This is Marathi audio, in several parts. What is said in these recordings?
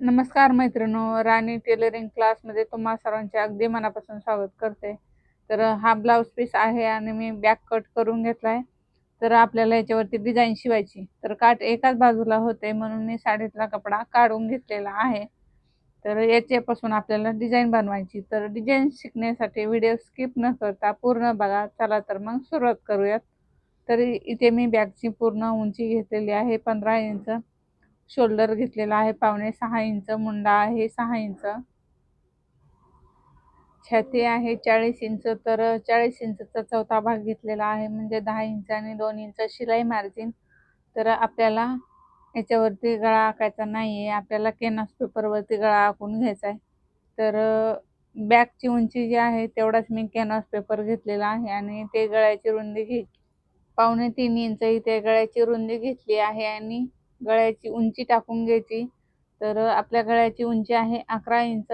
नमस्कार मैत्रिणो राणी टेलरिंग क्लासमध्ये तुम्हा सर्वांचे अगदी मनापासून स्वागत करते. तर हा ब्लाऊज पीस आहे आणि मी बॅक कट करून घेतला आहे तर आपल्याला याच्यावरती डिझाईन शिवायची. तर काट एकाच बाजूला होते म्हणून मी साडीतला कपडा काढून घेतलेला आहे. तर याच्यापासून आपल्याला डिझाईन बनवायची. तर डिझाईन शिकण्यासाठी व्हिडिओ स्किप न करता पूर्ण बघा. चला तर मग सुरुवात करूयात. तर इथे मी बॅगची पूर्ण उंची घेतलेली आहे पंधरा इंच शोल्डर घेतलेला आहे. पावणे सहा इंच मुंडा आहे सहा इंच. छाती आहे चाळीस इंच तर चाळीस इंचचा चौथा भाग घेतलेला आहे म्हणजे दहा इंच आणि दोन इंच शिलाई मार्जिन तर आपल्याला याच्यावरती गळा आकायचा नाही आहे आपल्याला केनास पेपरवरती गळा आखून घ्यायचा आहे. तर बॅगची उंची जी आहे तेवढाच मी कॅनव्हास पेपर घेतलेला आहे आणि ते गळ्याची रुंदी घे पावणे तीन इंच इथे गळ्याची रुंदी घेतली आहे आणि गळ्याची उंची टाकून घ्यायची. तर आपल्या गळ्याची उंची आहे अकरा इंच.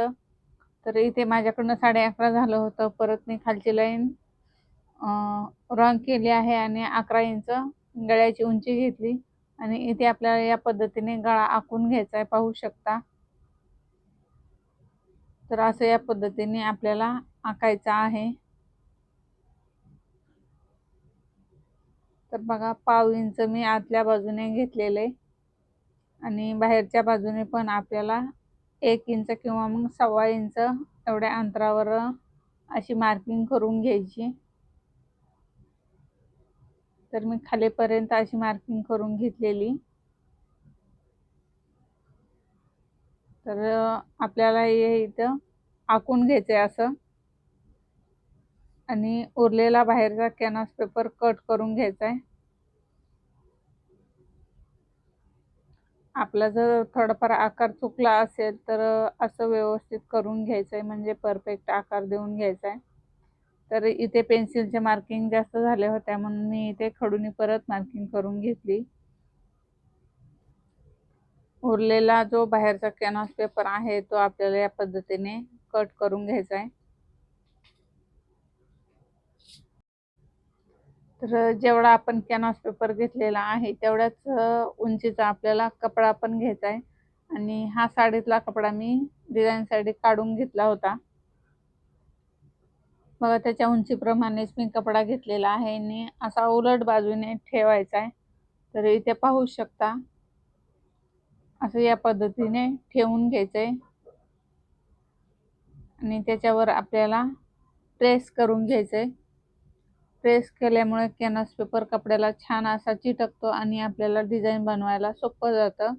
तर इथे माझ्याकडनं साडे अकरा झालं होतं. परत मी खालची लाईन रॉंग केली आहे आणि अकरा इंच गळ्याची उंची घेतली. आणि इथे आपल्याला या पद्धतीने गळा आखून घ्यायचा आहे. पाहू शकता. तर असं या पद्धतीने आपल्याला आखायचा आहे. तर बघा पाव इंच मी आतल्या बाजूने घेतलेलं आहे. आणि बाहेरच्या बाजूने पण आपल्याला एक इंच किंवा मग सव्वा इंच एवढ्या अंतरावर अशी मार्किंग करून घ्यायची. तर मी खालीपर्यंत अशी मार्किंग करून घेतलेली. तर आपल्याला हे इथं आखून घ्यायचं आहे असं. आणि उरलेला बाहेरचा कॅनव्हास पेपर कट करून घ्यायचा आहे आपला जर थोडाफार आकार चुकला असेल तर असं व्यवस्थित करून घ्यायचं आहे म्हणजे परफेक्ट आकार देऊन घ्यायचा आहे तर इथे पेन्सिलचे मार्किंग जास्त झाले होत्या म्हणून मी इथे खडूनी परत मार्किंग करून घेतली. उरलेला जो बाहेरचा कॅनव्हास पेपर आहे तो आपल्याला या पद्धतीने कट करून घ्यायचा आहे तर जेवढा आपण कॅनव्हास पेपर घेतलेला आहे तेवढ्याच उंचीचा आपल्याला कपडा पण घ्यायचा आहे. आणि हा साडीतला कपडा मी डिझाईनसाठी काढून घेतला होता. बघा त्याच्या उंचीप्रमाणेच मी कपडा घेतलेला आहे आणि असा उलट बाजूने ठेवायचा आहे. तर इथे पाहू शकता असं या पद्धतीने ठेवून घ्यायचं आहे आणि त्याच्यावर आपल्याला प्रेस करून घ्यायचं आहे प्रेस केल्यामुळे कॅनस पेपर कपड्याला छान असा चिटकतो आणि आपल्याला डिझाईन बनवायला सोपं जातं.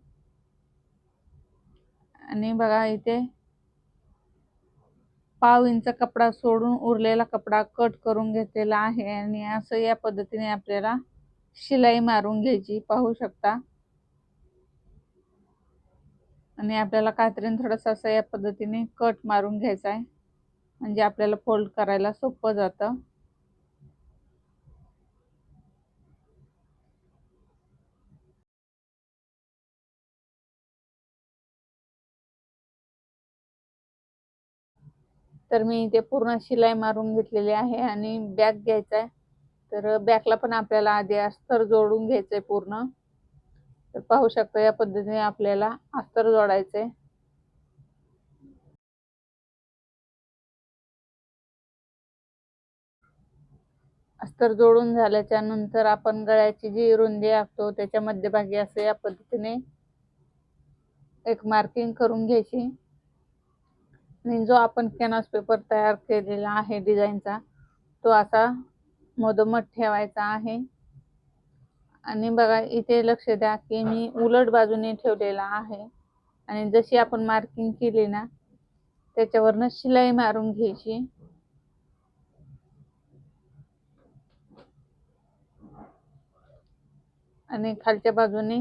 आणि बघा इथे पाव इंच कपडा सोडून उरलेला कपडा कट करून घेतलेला आहे आणि असं या पद्धतीने आपल्याला शिलाई मारून घ्यायची पाहू शकता. आणि आपल्याला कात्रीन थोडंसं असं या पद्धतीने कट मारून घ्यायचा आहे. म्हणजे आपल्याला फोल्ड करायला सोपं जातं. तर मी इथे पूर्ण शिलाई मारून घेतलेली आहे आणि बॅग घ्यायचा आहे तर बॅकला पण आपल्याला आधी अस्तर जोडून घ्यायचं आहे पूर्ण. तर पाहू शकता या पद्धतीने आपल्याला अस्तर जोडायचं आहे अस्तर जोडून झाल्याच्यानंतर आपण गळ्याची जी रुंदी आखतो त्याच्या मध्यभागी असं या पद्धतीने एक मार्किंग करून घ्यायची. आणि जो आपण कॅनव्हास पेपर तयार केलेला आहे डिझाईनचा तो असा मधोमध ठेवायचा आहे. आणि बघा इथे लक्ष द्या की मी उलट बाजूने ठेवलेला आहे. आणि जशी आपण मार्किंग केली ना त्याच्यावरनं शिलाई मारून घ्यायची. आणि खालच्या बाजूने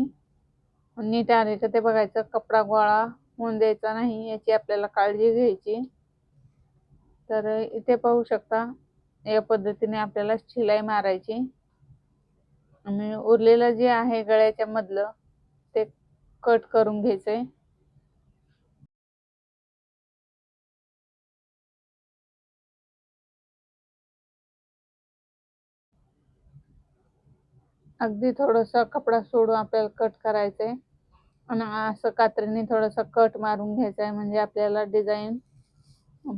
नीट आले का ते बघायचं कपडा गोळा होऊन द्यायचा नाही याची आपल्याला काळजी घ्यायची. तर इथे पाहू शकता या पद्धतीने आपल्याला शिलाई मारायची. आणि उरलेलं जे आहे गळ्याच्या मधलं ते कट करून घ्यायचंय. अगदी थोडासा कपडा सोडून आपल्याला कट करायचंय. आणि असं कात्रीने थोडासा कट मारून घ्यायचा आहे म्हणजे आपल्याला डिझाईन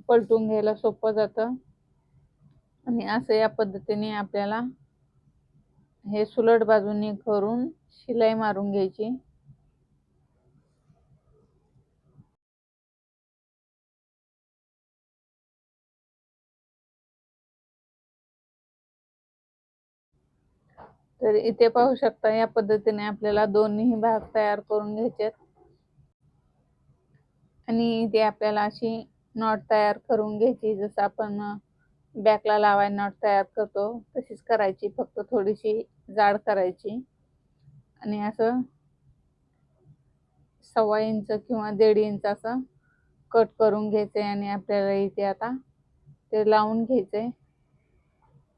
पलटून घ्यायला सोपं जातं. आणि असं या पद्धतीने आपल्याला हे सुलट बाजूने करून शिलाई मारून घ्यायची. तर इथे पाहू शकता या पद्धतीने आपल्याला दोन्ही भाग तयार करून घ्यायचे आणि इथे आपल्याला अशी नॉट तयार करून घ्यायची जसं आपण बॅकला लावाय नॉट तयार करतो तशीच करायची फक्त थोडीशी जाड करायची. आणि असं सव्वा इंच किंवा दीड इंच असं कट करून घ्यायचे आणि आपल्याला इथे आता ते लावून घ्यायचे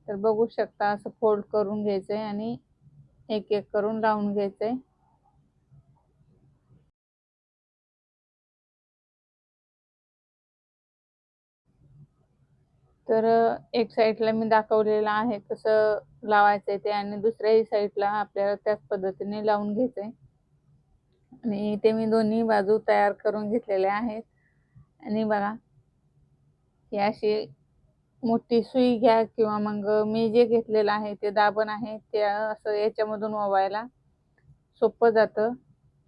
तर बघू शकता असं फोल्ड करून घ्यायचंय आणि एक एक करून लावून घ्यायचंय. तर एक साईडला मी दाखवलेलं आहे कसं लावायचंय ते आणि दुसऱ्याही साईडला आपल्याला त्याच पद्धतीने लावून घ्यायचंय. आणि इथे मी दोन्ही बाजू तयार करून घेतलेल्या आहेत. आणि बघा ही अशी मोठी सुई घ्या किंवा मग मी जे घेतलेलं आहे ते दाबण आहे ते असं याच्यामधून ओवायला सोपं जातं.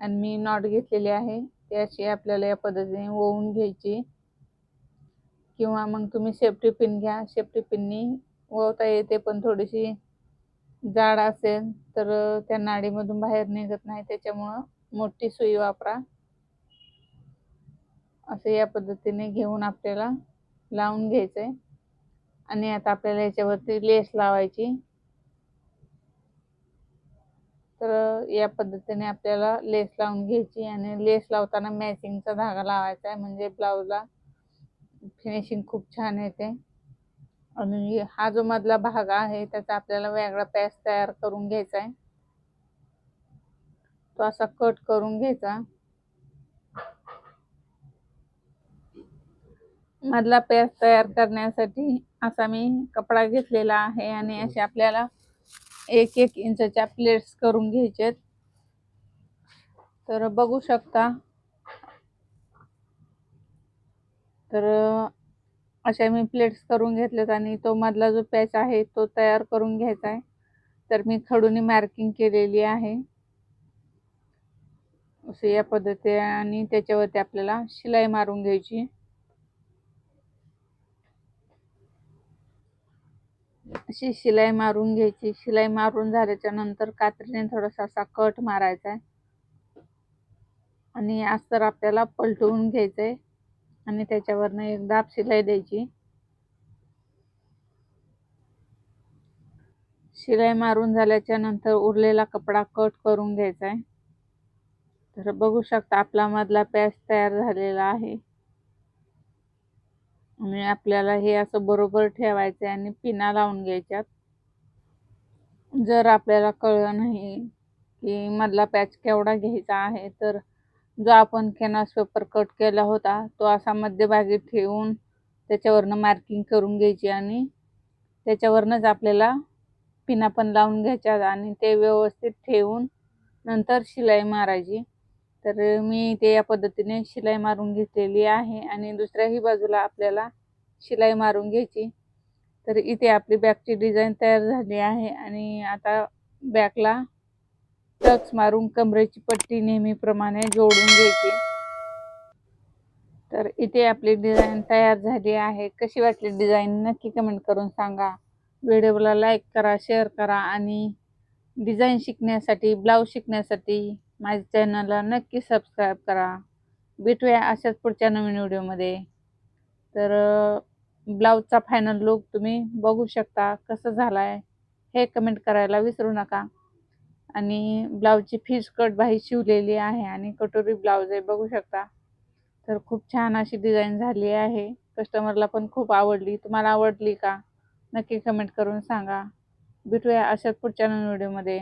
आणि मी नॉट घेतलेली आहे ते अशी आपल्याला या पद्धतीने ओवून घ्यायची. किंवा मग तुम्ही सेफ्टी पिन घ्या. सेफ्टी पिननी ओवता येते पण थोडीशी जाड असेल तर त्या नाडीमधून बाहेर निघत नाही. त्याच्यामुळं मोठी सुई वापरा. असं या पद्धतीने घेऊन आपल्याला लावून घ्यायचं आहे आणि आता आपल्याला याच्यावरती लेस लावायची. तर या पद्धतीने आपल्याला लेस लावून घ्यायची आणि लेस लावताना मॅचिंगचा धागा लावायचा आहे. म्हणजे ब्लाऊजला फिनिशिंग खूप छान येते. आणि हा जो मधला भाग आहे त्याचा आपल्याला वेगळा पॅच तयार करून घ्यायचा आहे. तो असा कट करून घ्यायचा. मधला पॅच तयार करण्यासाठी असा मी कपडा घेतलेला आहे आणि असे आपल्याला एक एक इंचच्या प्लेट्स करून घ्यायचे तर बघू शकता. तर अशा मी प्लेट्स करून घेतलेत आणि तो मधला जो पॅच आहे तो तयार करून घ्यायचा आहे. तर मी खडूनी मार्किंग केलेली आहे. असे या पद्धती आणि त्याच्यावरती आपल्याला शिलाई मारून घ्यायची. अशी शिलाई मारून घ्यायची. शिलाई मारून झाल्याच्यानंतर कात्रीने थोडासा असा कट मारायचा आहे. आणि अस्तर आपल्याला पलटवून घ्यायचंय आणि त्याच्यावरनं एक दाब शिलाई द्यायची. शिलाई मारून झाल्याच्यानंतर उरलेला कपडा कट करून घ्यायचा आहे. तर बघू शकता आपला मधला पॅच तयार झालेला आहे. आणि आपल्याला हे असं बरोबर ठेवायचं आहे आणि पिना लावून घ्यायच्यात. जर आपल्याला कळलं नाही की मधला पॅच केवढा घ्यायचा आहे तर जो आपण कॅनव्हास पेपर कट केला होता तो असा मध्यभागी ठेवून त्याच्यावरनं मार्किंग करून घ्यायची आणि त्याच्यावरनंच आपल्याला पिना पण लावून घ्यायच्या आणि ते व्यवस्थित ठेवून नंतर शिलाई मारायची. तर मी ते या पद्धतीने शिलाई मारून घेतलेली आहे आणि दुसऱ्याही बाजूला आपल्याला शिलाई मारून घ्यायची. तर इथे आपली बॅगची डिझाईन तयार झाली आहे आणि आता बॅगला टक्स मारून कमरेची पट्टी नेहमीप्रमाणे जोडून घ्यायची. तर इथे आपली डिझाईन तयार झाली आहे. कशी वाटली डिझाईन नक्की कमेंट करून सांगा. व्हिडिओला लाईक करा शेअर करा आणि डिझाईन शिकण्यासाठी ब्लाऊज शिकण्यासाठी माझ्या चॅनलला नक्की सबस्क्राईब करा. भेटूया अशाच पुढच्या नवीन व्हिडिओमध्ये. तर ब्लाऊजचा फायनल लुक तुम्ही बघू शकता कसं झाला आहे हे कमेंट करायला विसरू नका. आणि ब्लाऊजची फीस कट बाही शिवलेली आहे आणि कटोरी ब्लाऊज आहे बघू शकता. तर खूप छान अशी डिझाईन झाली आहे. कस्टमरला पण खूप आवडली. तुम्हाला आवडली का? नक्की कमेंट करून सांगा. भेटूया अशाच पुढच्या नवीन व्हिडिओमध्ये.